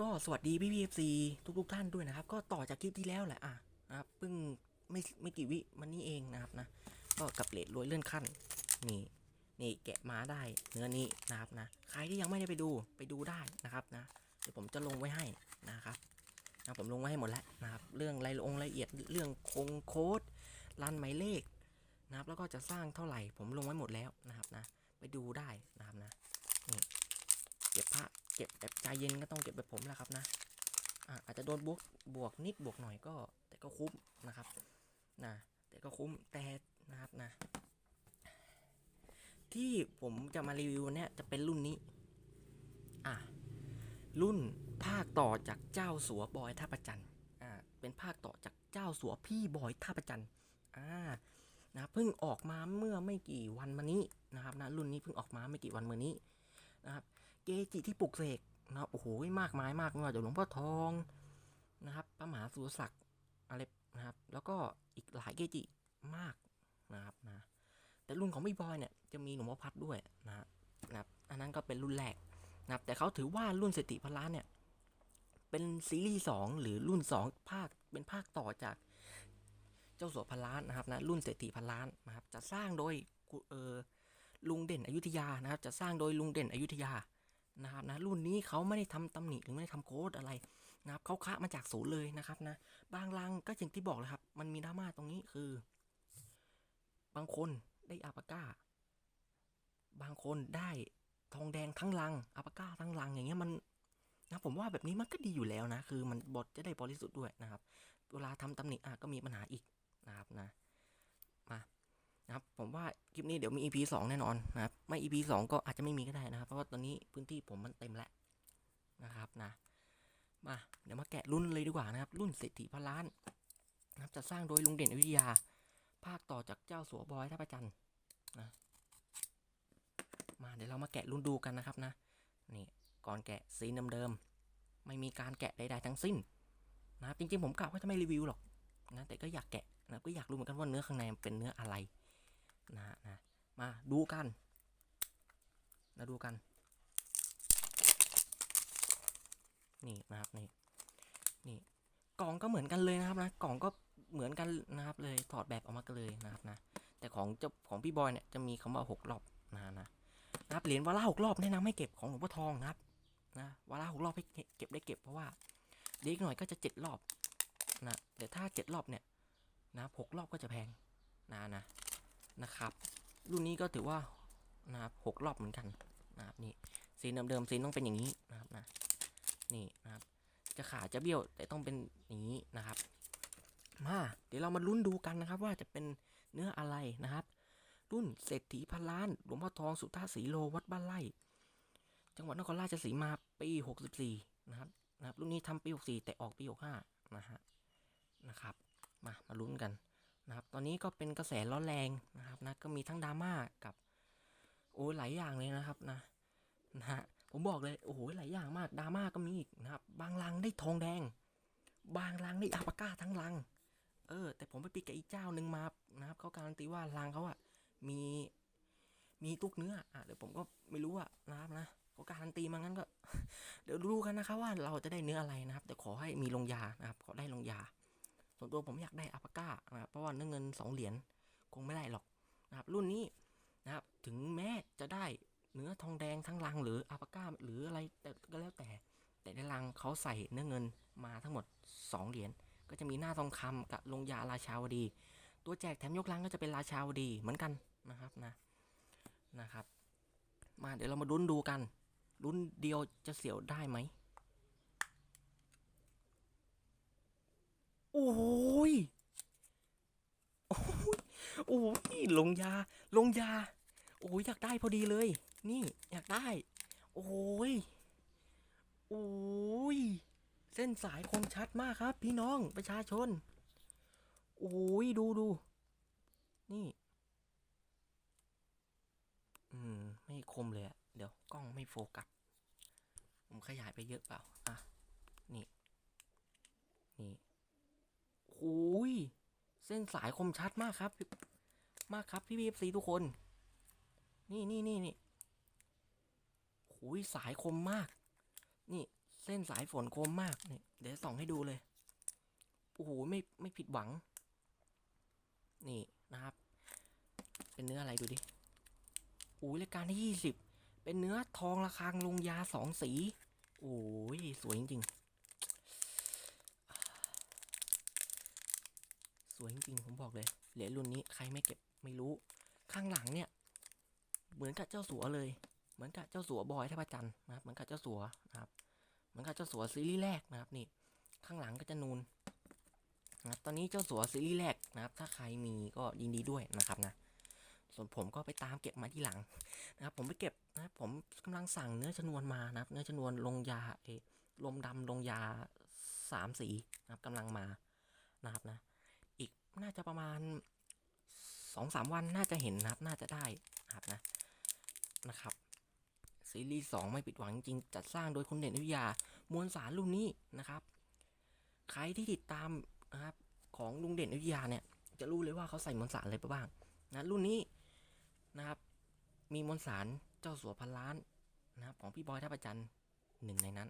ก็สวัสดีพี่พีเอฟซีทุกทุกท่านด้วยนะครับ ก็ต่อจากคลิปที่แล้วแหละอะนะครับเพิ่งไม่ไม่กี่วิมันนี่เองนะครับนะ ก็กับเลดรวยเลื่อนขั้น นี่นี่แกะมาได้เนื้อนี้นะครับนะ ใครที่ยังไม่ได้ไปดูไปดูได้นะครับนะ เดี๋ยวผมจะลงไว้ให้นะครับนะผมลงไว้ให้หมดแล้วนะครับ เรื่องรายละองรายละเอียดเรื่องคงโค้ดรันหมายเลขนะครับ แล้วก็จะสร้างเท่าไหร่ ผมลงไว้หมดแล้วนะครับนะ ไปดูได้นะครับนะนี่เก็บพระ เก็บแบบใจเย็นก็ต้องเก็บแบบผมแหละครับนะอะอาจจะโดนบวกบวกนิดบวกหน่อยก็ แต่ก็คุ้มนะครับนะแต่ก็คุ้มแต่นะครับนะ ที่ผมจะมารีวิวเนี่ยจะเป็นรุ่นนี้อะรุ่นภาคต่อจากเจ้าสัวบอยท่าประจันอ่าเป็นภาคต่อจากเจ้าสัวพี่บอยท่าประจันอ่านะเพิ่งออกมาเมื่อไม่กี่วันมานี้นะครับนะรุ่นนี้เพิ่งออกมาไม่กี่วันมานี้นะครับ จิที่ปลุกเสกนะครับโอ้โหมากมายมากไม่ว่าจะหลวงพ่อทองนะครับพระมหาสุรศักดิ์อะไรนะครับ แล้วก็อีกหลายเกจิมากนะครับนะแต่รุ่นของพี่บอยเนี่ยจะมีหลวงพ่อพัดด้วยนะนะครับอันนั้นก็เป็นรุ่นแรกนะครับแต่เขาถือว่ารุ่นเศรษฐีพันล้านเนี่ยเป็นซีรีส์สองหรือรุ่นสองภาคเป็นภาคต่อจากเจ้าสัวพันล้านนะครับนะรุ่นเศรษฐีพันล้านนะครับจะสร้างโดยเออลุงเด่นอยุธยานะครับจะสร้างโดยลุงเด่นอยุธยา นะครับนะรุ่นนี้เขาไม่ได้ทำตำหนิหรือไม่ได้ทำโค้ดอะไรนะครับเขาคะมาจากศูนย์เลยนะครับนะบางรังก็อย่างที่บอกเลยครับ มันมีดราม่าตรงนี้คือ บางคนได้อาปาก้า บางคนได้ทองแดงทั้งลังอาปาก้าทั้งลังอย่างเงี้ยมันนะผมว่าแบบนี้มันก็ดีอยู่แล้วนะ คือมันบทจะได้บริสุทธิ์ด้วยนะครับ เวลาทำตำหนิอะก็มีปัญหาอีกนะครับนะมานะครับผมว่าคลิปนี้เดี๋ยวมี EP สองแน่นอนนะครับ ไม่ EP สองก็อาจจะไม่มีก็ได้นะครับ เพราะว่าตอนนี้พื้นที่ผมมันเต็มแล้วนะครับนะมาเดี๋ยวมาแกะรุ่นเลยดีกว่านะครับ รุ่นเศรษฐีพันล้านนะครับจะสร้างโดยลุงเด่นอยุธยา ภาคต่อจากเจ้าสัวบอยท่าประจันนะมาเดี๋ยวเรามาแกะรุ่นดูกันนะครับนะนี่ก่อนแกะสีเดิมๆไม่มีการแกะใดๆทั้งสิ้นนะครับจริงๆผมกะว่าจะไม่รีวิวหรอกนะแต่ก็อยากแกะนะก็อยากรู้เหมือนกันว่าเนื้อข้างในมันเป็นเนื้ออะไรนะนะมาดูกัน นะดูกัน นี่นะครับนี่นี่กล่องก็เหมือนกันเลยนะครับนะกล่องก็เหมือนกันนะครับเลยถอดแบบออกมากันเลยนะครับนะ แต่ของเจ้าของพี่บอยเนี่ยจะมีคำว่าหกรอบนะนะนะครับเหรียญวาระหกรอบแนะนำให้เก็บของหลวงพ่อทองนะครับนะวาระหกรอบให้เก็บได้เก็บเพราะว่าเด็กหน่อยก็จะเจ็ดรอบนะแต่ถ้าเจ็ดรอบเนี่ยนะหกรอบก็จะแพงนะนะนะครับ รุ่นนี้ก็ถือว่านะหกรอบเหมือนกัน นะครับนี่สีนเดิมๆสีนต้องเป็นอย่างนี้นะครับนะนี่นะครับ จะขาดจะเบี้ยวแต่ต้องเป็นอย่างนี้นะครับ มาเดี๋ยวเรามาลุ้นดูกันนะครับ ว่าจะเป็นเนื้ออะไรนะครับ รุ่นเศรษฐีพันล้านหลวงพ่อทองสุทธาสีโลวัดบ้านไร่ จังหวัดนครราชสีมาปี 64 นะครับนะครับรุ่นนี้ทำปี 64 แต่ออกปี 65 นะฮะนะครับ มามาลุ้นกันนะครับ ตอนนี้ก็เป็นกระแสร้อนแรงนะครับนะก็มีทั้งดราม่ากับ โอ้ยหลายอย่างเลยนะครับนะนะฮะผมบอกเลยโอ้โหหลายอย่างมากดราม่าก็มีอีกนะครับ บางรังได้ทองแดง บางรังได้อาปาก้าทั้งรัง เออ แต่ผมไปปิดกับอีกเจ้าหนึ่งมานะครับเขาการันตีว่ารังเขาอะมีมีตุกเนื้ออะเดี๋ยวผมก็ไม่รู้อะนะครับนะเขาการันตีมางั้นก็ เดี๋ยวดูกันนะครับว่าเราจะได้เนื้ออะไรนะครับ แต่ขอให้มีลงยานะครับ ขอได้ลงยา ส่วนตัวผมอยากได้อัปาก้านะครับเพราะว่าเนื้อเงินสองเหรียญคงไม่ได้หรอกนะครับ รุ่นนี้ นะครับ ถึงแม้จะได้เนื้อทองแดงทั้งลังหรืออัปาก้าหรืออะไรแต่ก็แล้วแต่ แต่ในลังเขาใส่เนื้อเงินมาทั้งหมดสองเหรียญก็จะมีหน้าทองคำกับลงยาราชาวดี ตัวแจกแถมยกลังก็จะเป็นราชาวดีเหมือนกันนะครับนะนะครับ มาเดี๋ยวเรามาลุ้นดูกันลุ้นเดียวจะเสียวได้ไหมโอ้ย โอ้ยลงยา ลงยา โอ้ยอยากได้พอดีเลย นี่อยากได้ โอ้ย โอ้ย เส้นสายคมชัดมากครับ พี่น้องประชาชน โอ้ยดูดู นี่ อืม ไม่คมเลยอะเดี๋ยวกล้องไม่โฟกัส ผมขยายไปเยอะเปล่า อะ นี่ นี่โอ้ยเส้นสายคมชัดมากครับ มากครับพี่พีเอฟซีทุกคน นี่นี่นี่นี่โอ้ยสายคมมาก นี่เส้นสายฝนคมมากนี่เดี๋ยวส่องให้ดูเลย โอ้โหไม่ไม่ผิดหวัง นี่นะครับ เป็นเนื้ออะไรดูดิโอ้ยรายการที่ยี่สิบเป็นเนื้อทองระฆังลงยาสองสี โอ้ยสวยจริงๆ วยจริงๆผมบอกเลย เหรียญรุ่นนี้ใครไม่เก็บไม่รู้ ข้างหลังเนี่ย เหมือนกับเจ้าสัวเลย เหมือนกับเจ้าสัวบอยท่าพระจันทร์นะครับ เหมือนกับเจ้าสัวนะครับ เหมือนกับเจ้าสัวซีรีส์แรกนะครับนี่ ข้างหลังก็จะนูนนะตอนนี้เจ้าสัวซีรีส์แรกนะครับ ถ้าใครมีก็ยินดีด้วยนะครับนะ ส่วนผมก็ไปตามเก็บมาที่หลังนะครับ ผมไปเก็บนะครับผมกำลังสั่งเนื้อชนวนมานะครับ เนื้อชนวนลงยาเอลมดำลงยาสามสีนะครับกำลังมานะครับนะ น่าจะประมาณสองสามวันน่าจะเห็นนะครับ น่าจะได้นะครับนะนะครับ ซีรีส์สองไม่ผิดหวังจริง จัดสร้างโดยคุณเด่นวิทยามวลสารรุ่นนี้นะครับ ใครที่ติดตามนะครับของลุงเด่นวิทยาเนี่ยจะรู้เลยว่าเขาใส่มวลสารอะไรไปบ้างนะรุ่นนี้นะครับ มีมวลสารเจ้าสัวพันล้านนะครับ ของพี่บอยท่าประจันหนึ่งในนั้น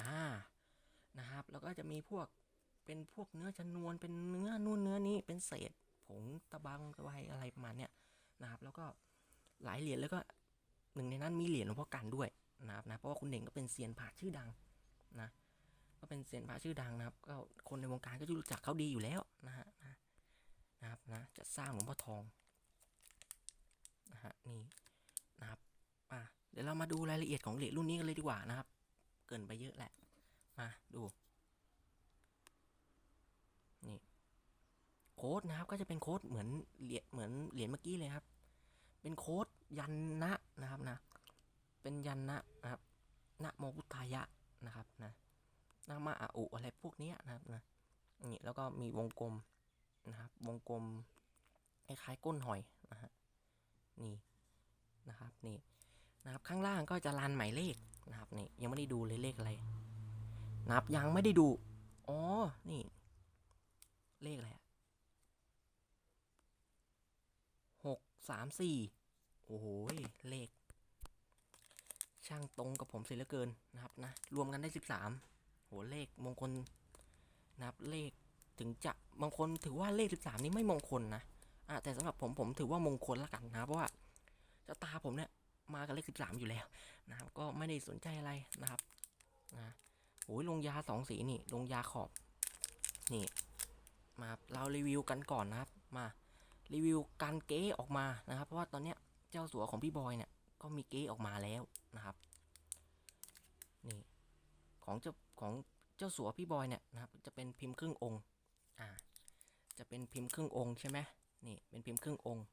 อ่านะครับ แล้วก็จะมีพวก เป็นพวกเนื้อชนวน เป็นเนื้อนู่นเนื้อนี้ เป็นเศษผงตะบังตะไบอะไรประมาณเนี้ยนะครับ แล้วก็หลายเหรียญแล้วก็หนึ่งในนั้นมีเหรียญหลวงพ่อกันด้วยนะครับนะ เพราะว่าคุณเด่งก็เป็นเซียนผ่าชื่อดังนะ ก็เป็นเซียนผ่าชื่อดังนะครับ ก็คนในวงการก็จะรู้จักเขาดีอยู่แล้วนะฮะนะนะครับนะจะสร้างหลวงพ่อทองนะฮะนี่นะครับอะเดี๋ยวเรามาดูรายละเอียดของเหรียญรุ่นนี้กันเลยดีกว่านะครับ เกินไปเยอะแหละมาดู นี่โค้ดนะครับ ก็จะเป็นโค้ดเหมือนเหรียญเหมือนเหรียญเมื่อกี้เลยครับ เป็นโค้ดยันนะนะครับนะ เป็นยันนะนะครับนะโมพุทธายะนะครับนะนะมาอาอุอะไรพวกนี้นะครับนะนี่แล้วก็มีวงกลมนะครับ วงกลมคล้ายๆก้นหอยนะฮะนี่นะครับนี่นะครับข้างล่างก็จะรันหมายเลขนะครับนี่ยังไม่ได้ดูเลยเลขอะไรนะครับยังไม่ได้ดู อ๋อ นี่ เลขอะไรอะหก สามสี่โอ้โหยเลข ช่างตรงกับผมเสียเหลือเกินนะครับนะ รวมกันได้สิบสามโหเลขมงคลนะครับเลขถึงจะบางคนถือว่าเลขสิบสามนี้ไม่มงคลนะอะแต่สำหรับผมผมถือว่ามงคลละกันนะเพราะว่าชะตาผมเนี่ยมากับเลขสิบสามอยู่แล้วนะครับ ก็ไม่ได้สนใจอะไรนะครับนะโอ้ยลงยาสองสีนี่ลงยาขอบนี่มาเรารีวิวกันก่อนนะครับ มา รีวิวการเก๊ออกมานะครับ เพราะว่าตอนเนี้ยเจ้าสัวของพี่บอยเนี่ยก็มีเก๊ออกมาแล้วนะครับนี่ของเจ้าของเจ้าสัวพี่บอยเนี่ยนะครับจะเป็นพิมพ์ครึ่งองค์อ่าจะเป็นพิมพ์ครึ่งองค์ใช่ไหมนี่เป็นพิมพ์ครึ่งองค์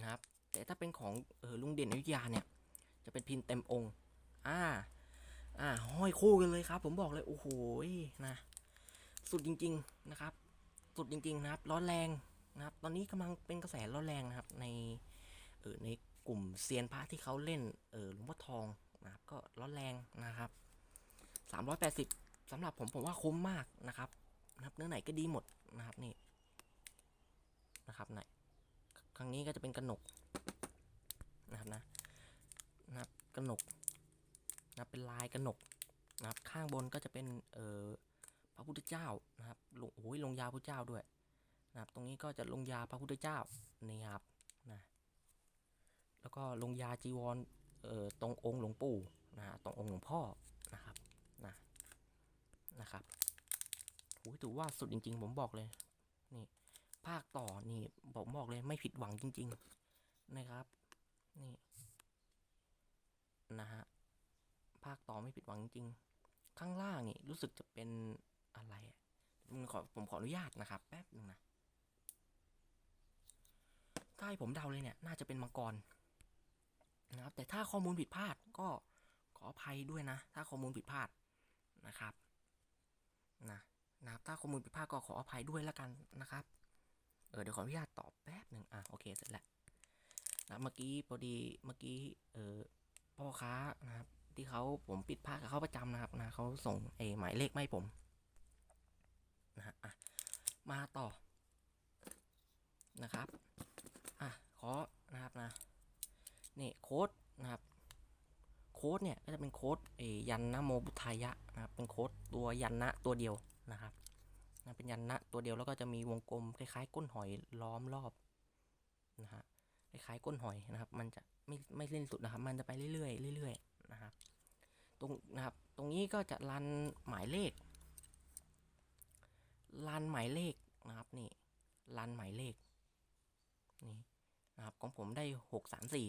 นะครับแต่ถ้าเป็นของเออลุงเด่นอยุธยาเนี่ยจะเป็นพิมพ์เต็มองค์อ่าอ่าห้อยคู่กันเลยครับ ผมบอกเลยโอ้โหนะสุดจริง ๆนะครับ สุดจริง ๆ นะครับ ร้อนแรง นะครับ ตอนนี้กำลังเป็นกระแสร้อนแรงนะครับ ในเออในกลุ่มเซียนพระที่เขาเล่นเออหลวงพ่อทองนะครับก็ร้อนแรงนะครับสามร้อยแปดสิบสำหรับผมผมว่าคุ้มมากนะครับนะครับ เนื้อไหนก็ดีหมดนะครับนี่นะครับไหนครั้งนี้ก็จะเป็นกระหนกนะครับนะนะครับกระหนกนะเป็นลายกระหนกนะครับ ข้างบนก็จะเป็นเออพระพุทธเจ้านะครับลงโอ้ยลงยาพระเจ้าด้วย นะครับ ตรงนี้ก็จะลงยาพระพุทธเจ้านี่ครับนะแล้วก็ลงยาจีวรเอ่อตรงองค์หลวงปู่นะตรงองค์หลวงพ่อนะครับนะนะครับโอ้ยถือว่าสุดจริง ๆ ผมบอกเลยนี่ภาคต่อนี่ผมบอกเลยไม่ผิดหวังจริง ๆนะครับนี่นะฮะภาคต่อไม่ผิดหวังจริง ข้างล่างนี่รู้สึกจะเป็นอะไรผมขอผมขออนุญาตนะครับ แป๊บหนึงนะ ถ้าให้ผมเดาเลยเนี่ย น่าจะเป็นมังกรนะครับ แต่ถ้าข้อมูลผิดพลาดก็ขออภัยด้วยนะ ถ้าข้อมูลผิดพลาดนะครับนะนะครับถ้าข้อมูลผิดพลาดก็ขออภัยด้วยแล้วกันนะครับ เออเดี๋ยวขออนุญาตตอบแป๊บหนึ่งอะโอเคเสร็จแล้วนะเมื่อกี้พอดีเมื่อกี้เออพ่อค้านะครับ ที่เขาผมปิดพลาดกับเขาประจำนะครับนะเขาส่งเอหมายเลขไมาให้ผมนะฮะอะมาต่อนะครับ อะขอนะครับนะนี่โค้ดนะครับโค้ดเนี่ยก็จะเป็นโค้ดเอยันนะโมบุทายะนะครับเป็นโค้ดตัวยันนะตัวเดียวนะครับนะเป็นยันนะตัวเดียวแล้วก็จะมีวงกลมคล้ายๆ ก้นหอยล้อมรอบนะฮะคล้ายๆก้นหอยนะครับ มันจะไม่ไม่สิ้นสุดนะครับ มันจะไปเรื่อยๆเรื่อยๆนะครับตรงนะครับตรงนี้ก็จะรันหมายเลขรันหมายเลขนะครับนี่รันหมายเลขนี่ นะครับ ของผมได้หกสามสี่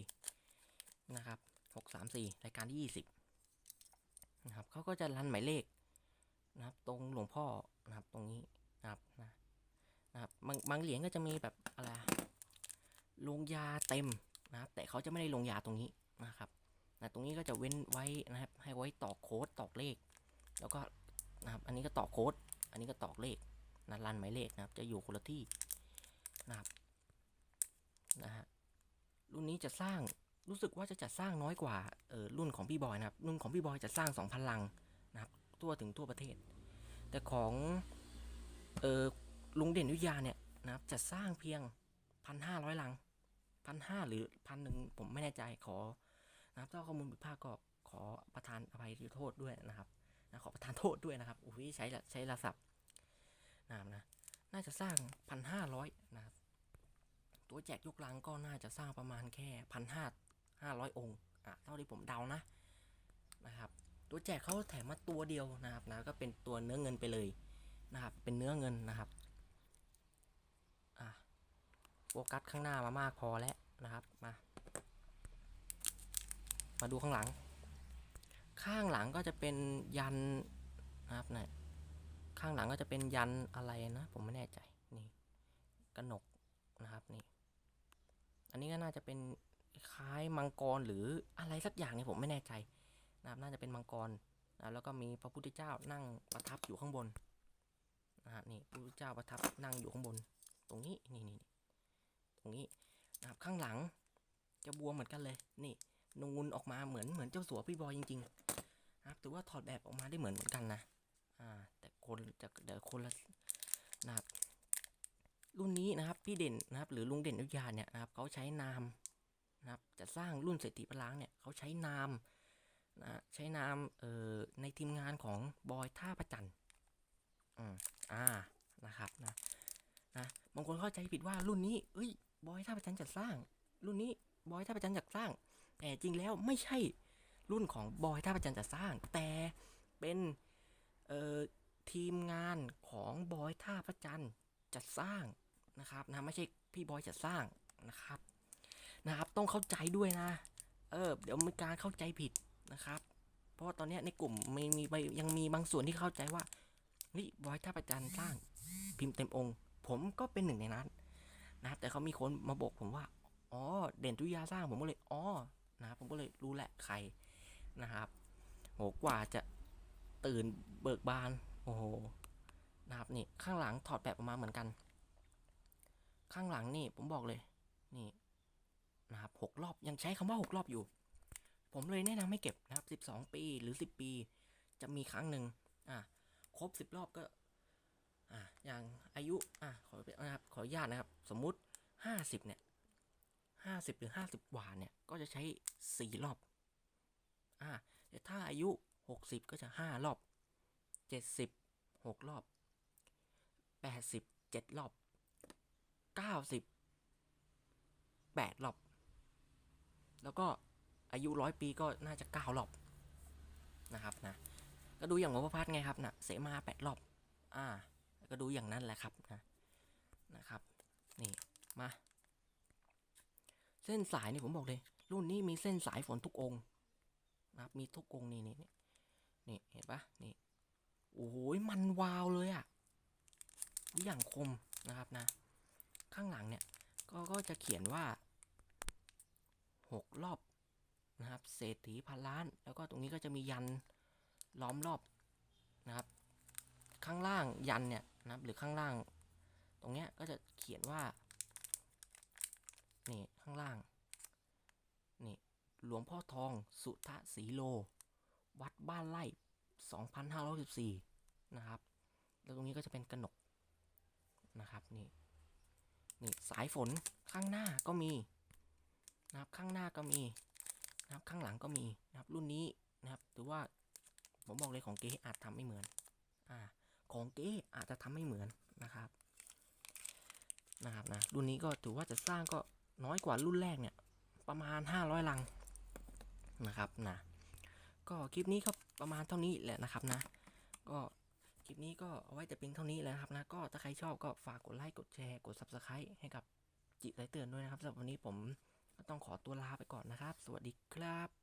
นะครับหกสามสี่รายการที่ยี่สิบนะครับเขาก็จะรันหมายเลขนะครับ ตรงหลวงพ่อนะครับตรงนี้นะครับนะนะครับบางบางเหรียญก็จะมีแบบอะไรลงยาเต็มนะครับ แต่เขาจะไม่ได้ลงยาตรงนี้นะครับนะตรงนี้ก็จะเว้นไว้นะครับ ให้ไว้ตอกโค้ดตอกเลข แล้วก็นะครับ อันนี้ก็ตอกโค้ด อันนี้ก็ตอกเลขนะรันหมายเลขนะครับ จะอยู่คนละที่นะครับ นะฮะรุ่นนี้จะสร้างรู้สึกว่าจะจัดสร้างน้อยกว่าเออรุ่นของพี่บอยนะครับรุ่นของพี่บอยจะสร้าง 2,000 ลังนะครับทั่วถึงทั่วประเทศ แต่ของเออลุงเด่นวิทยาเนี่ยนะครับจะสร้างเพียง 1,500 ลัง 1,500 หรือพันหนึ่งผมไม่แน่ใจขอนะครับถ้าข้อมูลผิดพลาดก็ขอประทานอภัยโทษด้วยนะครับนะขอประทานโทษด้วยนะครับอุ้ยใช้ใช้ละศัพท์นะครับนะน่าจะสร้างพันห้าร้อยนะครับ ตัวแจกยกลังก็น่าจะสร้างประมาณแค่พันห้าห้าร้อยองค์อะเท่าที่ผมเดานะนะครับ ตัวแจกเขาแถมมาตัวเดียวนะครับนะก็เป็นตัวเนื้อเงินไปเลยนะครับ เป็นเนื้อเงินนะครับอะโฟกัสข้างหน้ามามากพอแล้วนะครับมามาดูข้างหลัง ข้างหลังก็จะเป็นยันนะครับเนี่ยข้างหลังก็จะเป็นยันอะไรนะ ผมไม่แน่ใจนี่กระหนกนะครับนี่ อันนี้ก็น่าจะเป็นคล้ายมังกรหรืออะไรสักอย่างเนี่ยผมไม่แน่ใจนะครับน่าจะเป็นมังกรนะแล้วก็มีพระพุทธเจ้านั่งประทับอยู่ข้างบนนะฮะนี่พระพุทธเจ้าประทับนั่งอยู่ข้างบน ตรงนี้นี่นี่ตรงนี้นะครับข้างหลังจะบวมเหมือนกันเลยนี่นูนออกมาเหมือนเหมือนเจ้าสัวพี่บอยจริงๆนะครับถือว่าถอดแบบออกมาได้เหมือนเหมือนกันนะอ่าแต่คนจะเดี๋ยวคนละนะครับ รุ่นนี้นะครับพี่เด่นนะครับ หรือลุงเด่นอยุธยาเนี่ยนะครับเขาใช้นามนะครับจะสร้างรุ่นเศรษฐีพล้างเนี่ยเขาใช้นามนะใช้นามเอ่อในทีมงานของบอยท่าประจันอืมอ่านะครับนะนะบางคนเข้าใจผิดว่ารุ่นนี้เอ้ยบอยท่าประจันจัดสร้าง รุ่นนี้บอยท่าประจันจัดสร้าง แต่จริงแล้วไม่ใช่รุ่นของบอยท่าประจันจัดสร้าง แต่เป็นเอ่อทีมงานของบอยท่าพระจันทร์ จัดสร้างนะครับนะไม่ใช่พี่บอยจัดสร้างนะครับนะครับ ต้องเข้าใจด้วยนะ เออ เดี๋ยวมีการเข้าใจผิดนะครับ เพราะว่าตอนนี้ในกลุ่มมีมีไปยังมีบางส่วนที่เข้าใจว่าเฮ้ยบอยท่าพระจันทร์สร้างพิมพ์เต็มองค์ ผมก็เป็นหนึ่งในนั้นนะครับ แต่เขามีคนมาบอกผมว่า อ๋อ เด่นทุยาสร้างผมก็เลย อ๋อ นะครับผมก็เลยรู้แหละใครนะครับ โห กว่าจะตื่นเบิกบาน โอ้โห นะครับนี่ข้างหลังถอดแบบออกมาเหมือนกัน ข้างหลังนี่ผมบอกเลยนี่นะครับหกรอบยังใช้คำว่าหกรอบอยู่ ผมเลยแนะนำให้เก็บนะครับสิบสองปีหรือสิบปี จะมีครั้งหนึ่งอะครบสิบรอบก็อะอย่างอายุอะขอนะครับขออนุญาตนะครับ สมมุติห้าสิบเนี่ยห้าสิบหรือห้าสิบกว่าเนี่ยก็จะใช้สี่รอบอะแต่ถ้าอายุหกสิบก็จะห้ารอบเจ็ดสิบหกรอบ แปดสิบเจ็ดรอบเก้าสิบแปดรอบ แล้วก็อายุร้อยปีก็น่าจะเก้ารอบนะครับนะก็ดูอย่างหลวงพ่อพัดไงครับนะเสมาแปดรอบ อ่า ก็ดูอย่างนั้นแหละครับนะนะครับ นี่มา เส้นสายนี่ผมบอกเลย รุ่นนี้มีเส้นสายฝนทุกองค์นะครับมีทุกองค์นี่นี่นี่เห็นปะนี่โอ้โหมันวาวเลยอะ่ะ อย่างคมนะครับนะ ข้างหลังเนี่ยก็ก็จะเขียนว่าหกรอบนะครับเศรษฐีพันล้าน แล้วก็ตรงนี้ก็จะมียันล้อมรอบนะครับ ข้างล่างยันเนี่ยนะครับหรือข้างล่าง ตรงเนี้ยก็จะเขียนว่านี่ข้างล่างนี่หลวงพ่อทองสุทะสีโล วัดบ้านไร่ 2514 นะครับ แล้วตรงนี้ก็จะเป็นกระหนก นะครับนี่นี่สายฝนข้างหน้าก็มีนะครับข้างหน้าก็มีนะครับข้างหลังก็มีนะครับรุ่นนี้นะครับถือว่าผมบอกเลยของเก๊อาจทำไม่เหมือนอ่าของเก๊อาจจะทำไม่เหมือนนะครับนะครับนะรุ่นนี้ก็ถือว่าจะสร้างก็น้อยกว่ารุ่นแรกเนี่ยประมาณ 500 ลังนะครับนะก็คลิปนี้ก็ประมาณเท่านี้แหละนะครับนะก็ คลิปนี้ก็เอาไว้แต่เพียงเท่านี้แล้วนะครับนะ ก็ถ้าใครชอบก็ฝากกดไลค์ กดแชร์ กด subscribe ให้กับจิตไรเตือนด้วยนะครับสำหรับวันนี้ผมต้องขอตัวลาไปก่อนนะครับ สวัสดีครับ